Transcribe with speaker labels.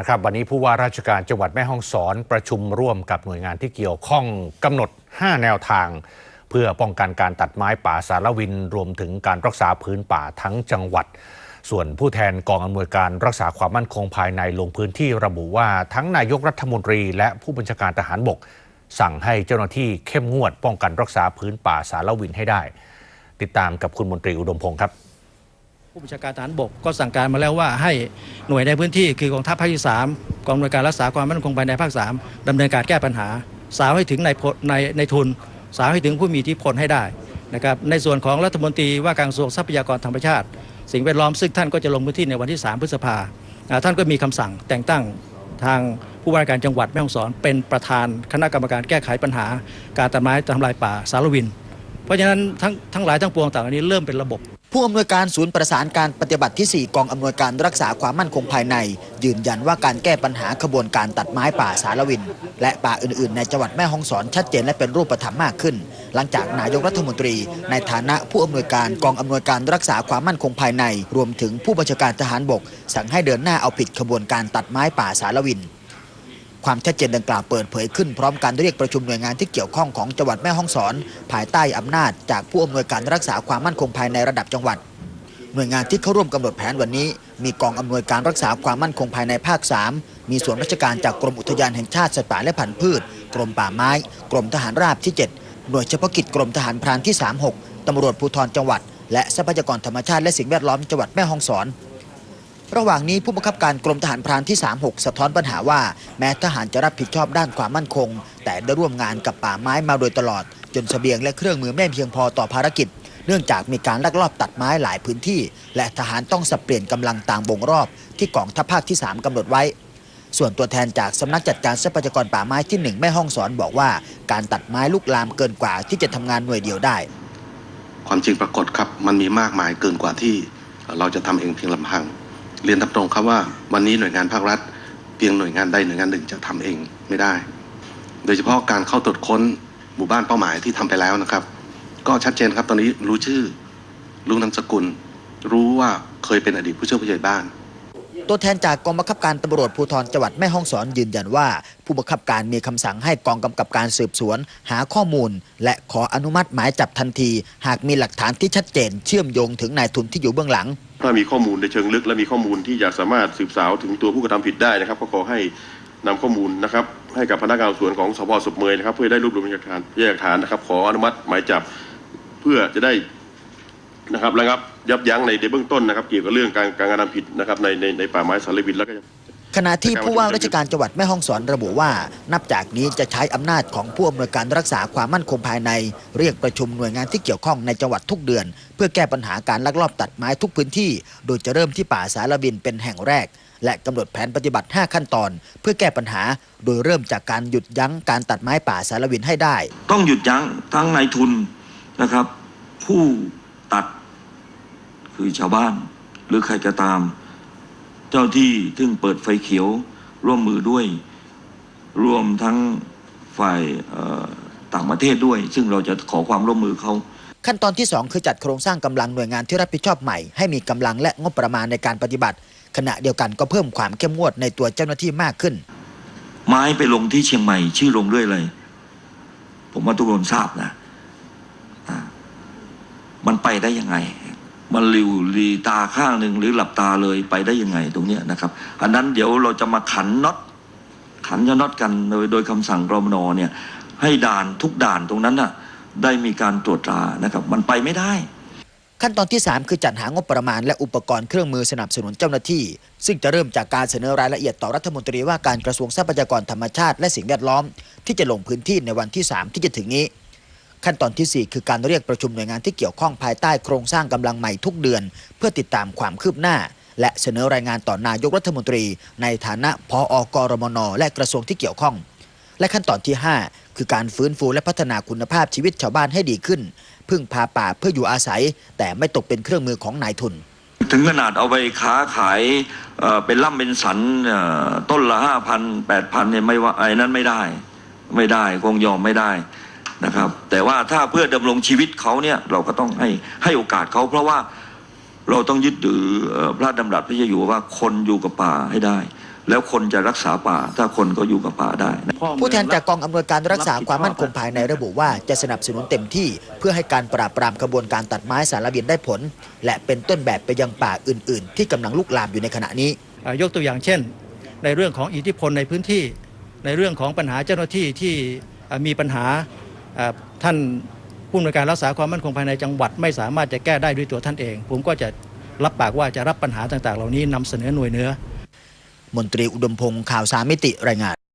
Speaker 1: นะครับวันนี้ผู้ว่าราชการจังหวัดแม่ฮ่องสอนประชุมร่วมกับหน่วยงานที่เกี่ยวข้องกำหนด 5 แนวทาง เพื่อป้องกันการตัดไม้ป่าสารวิน รวมถึงการรักษาพื้นป่าทั้งจังหวัด ส่วนผู้แทนกองอำนวยการรักษาความมั่นคงภายในลงพื้นที่ระบุว่าทั้งนายกรัฐมนตรี และผู้บัญชาการทหารบก สั่งให้เจ้าหน้าที่เข้มงวด ป้องกันรักษาพื้นป่าสารวินให้ได้ ติดตามกับคุณมนตรีอุดมพงศ์ครับ
Speaker 2: ผู้บัญชาการทหารบกก็สั่งการมาแล้วว่าให้หน่วยในพื้นที่คือกองทัพภาคที่ 3กองหน่วยการรักษาความมั่นคงภายในภาค 3ดำเนินการแก้ปัญหา สาวให้ถึงในในในทุน สาวให้ถึงผู้มีอิทธิพลให้ได้นะครับในส่วนของรัฐมนตรีว่าการกระทรวงทรัพยากรธรรมชาติ สิ่งแวดล้อมซึ่งท่านก็จะลงพื้นที่ในวันที่ 3 พฤษภาท่านก็มีคำสั่งแต่งตั้งทางผู้ว่าการจังหวัดแม่ฮ่องสอน เป็นประธานคณะกรรมการแก้ไขปัญหา การตัดไม้ทำลายป่าสารวิน เพราะฉะนั้นทั้งทั้งหลายทั้งปวงต่างอันนี้เริ่มเป็นระบบ
Speaker 3: ผู้อำนวยการศูนย์ประสานการปฏิบัติที่ 4 กองอำนวยการรักษาความมั่นคงภายใน ยืนยันว่าการแก้ปัญหาขบวนการตัดไม้ป่าสารวิน และป่าอื่นๆ ในจังหวัดแม่ฮ่องสอนชัดเจนและเป็นรูปธรรมมากขึ้น หลังจากนายกรัฐมนตรี ในฐานะผู้อำนวยการกองอำนวยการรักษาความมั่นคงภายใน รวมถึงผู้บัญชาการทหารบก สั่งให้เดินหน้าเอาผิดขบวนการตัดไม้ป่าสารวิน ความชัดเจนดังกล่าวเปิดเผยขึ้นพร้อมการเรียกประชุมหน่วยงานที่เกี่ยวข้องของจังหวัดแม่ฮ่องสอน ภายใต้อำนาจจากผู้อำนวยการรักษาความมั่นคงภายในระดับจังหวัด หน่วยงานที่เข้าร่วมกำหนดแผนวันนี้ มีกองอำนวยการรักษาความมั่นคงภายในภาค 3 มีส่วนราชการจากกรมอุทยานแห่งชาติสัตว์ป่าและพันธุ์พืช กรมป่าไม้ กรมทหารราบที่ 7 หน่วยเฉพาะกิจกรมทหารพรานที่ 36ตำรวจภูธรจังหวัด และทรัพยากรธรรมชาติและสิ่งแวดล้อมจังหวัดแม่ฮ่องสอน ระหว่างนี้ผู้บังคับการกรมทหารพรานที่ 36 สะท้อนปัญหาว่า แม้ทหารจะรับผิดชอบด้านความมั่นคง แต่ได้ร่วมงานกับป่าไม้มาโดยตลอด จนเสบียงและเครื่องมือไม่เพียงพอต่อภารกิจ เนื่องจากมีการลักลอบตัดไม้หลายพื้นที่ และทหารต้องสับเปลี่ยนกำลังต่างวงรอบ ที่กองทัพภาคที่ 3กำหนดไว้ส่วนตัวแทนจากสำนักจัดการทรัพยากรป่าไม้ที่1แม่ห้องสอนบอกว่า การตัดไม้ลุกลามเกินกว่าที่จะทำงานหน่วยเดียวได้
Speaker 4: ความจริงปรากฏครับมันมีมากมายเกินกว่าที่เราจะทำเองเพียงลำพัง เรียนตามตรงครับว่าวันนี้หน่วยงานภาครัฐ เพียงหน่วยงานใดหน่วยงานหนึ่งจะทำเองไม่ได้ โดยเฉพาะการเข้าตรวจค้นหมู่บ้านเป้าหมายที่ทำไปแล้วนะครับ ก็ชัดเจนครับตอนนี้รู้ชื่อ รู้นามสกุล รู้ว่าเคยเป็นอดีตผู้ช่วยผู้ใหญ่บ้าน
Speaker 3: ตัวแทนจากกองบังคับการตำรวจภูธรจังหวัดแม่ฮ่องสอนยืนยันว่า ผู้บังคับการมีคำสั่งให้กองกำกับการสืบสวน หาข้อมูล และขออนุมัติหมายจับทันที หากมีหลักฐานที่ชัดเจน เชื่อมโยงถึงนายทุนที่อยู่เบื้องหลัง
Speaker 5: ถ้ามีข้อมูลในเชิงลึก และมีข้อมูลที่จะสามารถสืบสาวถึงตัวผู้กระทำผิดได้นะครับ ก็ขอให้นำข้อมูลนะครับ ให้กับพนักงานสวนของสพสบเมยนะครับ เพื่อได้รวบรวมพยานหลักฐานพยานหลักฐานนะครับ ขออนุมัติหมายจับเพื่อจะได้นะครับระงับยับยั้งในในเบื้องต้นนะครับ เกี่ยวกับเรื่องการการกระทำผิดนะครับในในในป่าไม้สารวินแล้วก็
Speaker 3: ขณะที่ผู้ว่าราชการจังหวัดแม่ฮ่องสอนระบุว่า นับจากนี้จะใช้อำนาจของผู้อำนวยการรักษาความมั่นคงภายใน เรียกประชุมหน่วยงานที่เกี่ยวข้องในจังหวัดทุกเดือน เพื่อแก้ปัญหาการลักลอบตัดไม้ทุกพื้นที่ โดยจะเริ่มที่ป่าสารบินเป็นแห่งแรก และกำหนดแผนปฏิบัติ 5 ขั้นตอน เพื่อแก้ปัญหา โดยเริ่มจากการหยุดยั้งการตัดไม้ป่าสารวินให้ได้
Speaker 6: ต้องหยุดยั้งทั้งนายทุนนะครับ ผู้ตัดคือชาวบ้าน หรือใครก็ตามเจ้าที่ซึ่งเปิดไฟเขียวร่วมมือด้วย รวมทั้งฝ่ายเอ่อต่างประเทศด้วย ซึ่งเราจะขอความร่วมมือเขา
Speaker 3: ขั้นตอนที่ 2 คือจัดโครงสร้างกำลังหน่วยงานที่รับผิดชอบใหม่ ให้มีกำลังและงบประมาณในการปฏิบัติ ขณะเดียวกันก็เพิ่มความเข้มงวดในตัวเจ้าหน้าที่มากขึ้น
Speaker 6: ไม้ไปลงที่เชียงใหม่ชื่อลงด้วยเลย ผมว่าทุกคนทราบนะอ่ามันไปได้ยังไง มันริวรีตาข้างหนึ่งหรือหลับตาเลยไปได้ยังไงตรงเนี้ยนะครับ อันนั้นเดี๋ยวเราจะมาขันน็อตขันจะน็อตกันโดยโดยคำสั่งกรมนเนี่ยให้ด่านทุกด่านตรงนั้นน่ะได้มีการตรวจตรานะครับ มันไปไม่ได้
Speaker 3: ขั้นตอนที่ 3 คือจัดหางบประมาณและอุปกรณ์เครื่องมือสนับสนุนเจ้าหน้าที่ ซึ่งจะเริ่มจากการเสนอรายละเอียดต่อรัฐมนตรีว่าการกระทรวงทรัพยากรธรรมชาติ และสิ่งแวดล้อม ที่จะลงพื้นที่ในวันที่ 3 ที่จะถึงนี้ ขั้นตอนทีสี่ 4 คือการเรียกประชุมหน่วยงานที่เกี่ยวข้องภายใต้โครงสร้างกำลังใหม่ทุกเดือน เพื่อติดตามความคืบหน้า และเสนอรายงานต่อนายกรัฐมนตรี ในฐานะพออกรมน และกระทรวงที่เกี่ยวข้อง และขั้นตอนที่ 5 คือการฟื้นฟูและพัฒนาคุณภาพชีวิตชาวบ้านให้ดีขึ้น พึ่งพาป่าเพื่ออยู่อาศัย แต่ไม่ตกเป็นเครื่องมือของนายทุน
Speaker 6: ถึงขนาดเอาไปค้าขายเป็นล่ำเป็นสันต้นละห้าพันแปดพันเนี่ยไม่ว่าไอ้นั้นไม่ได้ ไม่ได้คงยอมไม่ได้ นะครับ แต่ว่าถ้าเพื่อดำรงชีวิตเขาเนี่ยเราก็ต้องให้ให้โอกาสเขาเพราะว่าเราต้องยึดถือเอ่อพระดำรัสพระเจ้าอยู่หัวว่าคนอยู่กับป่าให้ได้ แล้วคนจะรักษาป่า ถ้าคนก็อยู่กับป่าได้นะ
Speaker 3: ผู้แทนจากกองอำนวยการรักษาความมั่นคงภายในระบุว่าจะสนับสนุนเต็มที่ เพื่อให้การปราบปรามขบวนการตัดไม้สารวินได้ผล และเป็นต้นแบบไปยังป่าอื่น ๆ ที่กำลังลุกลามอยู่ในขณะนี้
Speaker 2: อ่ายกตัวอย่างเช่น ในเรื่องของอิทธิพลในพื้นที่ ในเรื่องของปัญหาเจ้าหน้าที่ที่อ่ามีปัญหาอ่า ท่านผู้อำนวยการรักษาความมั่นคงภายในจังหวัด ไม่สามารถจะแก้ได้ด้วยตัวท่านเอง ผมก็จะรับปากว่าจะรับปัญหาต่างๆ เหล่านี้นำเสนอหน่วยเนื้อ
Speaker 3: มนตรีอุดมพงศ์ข่าวสามิติรายงาน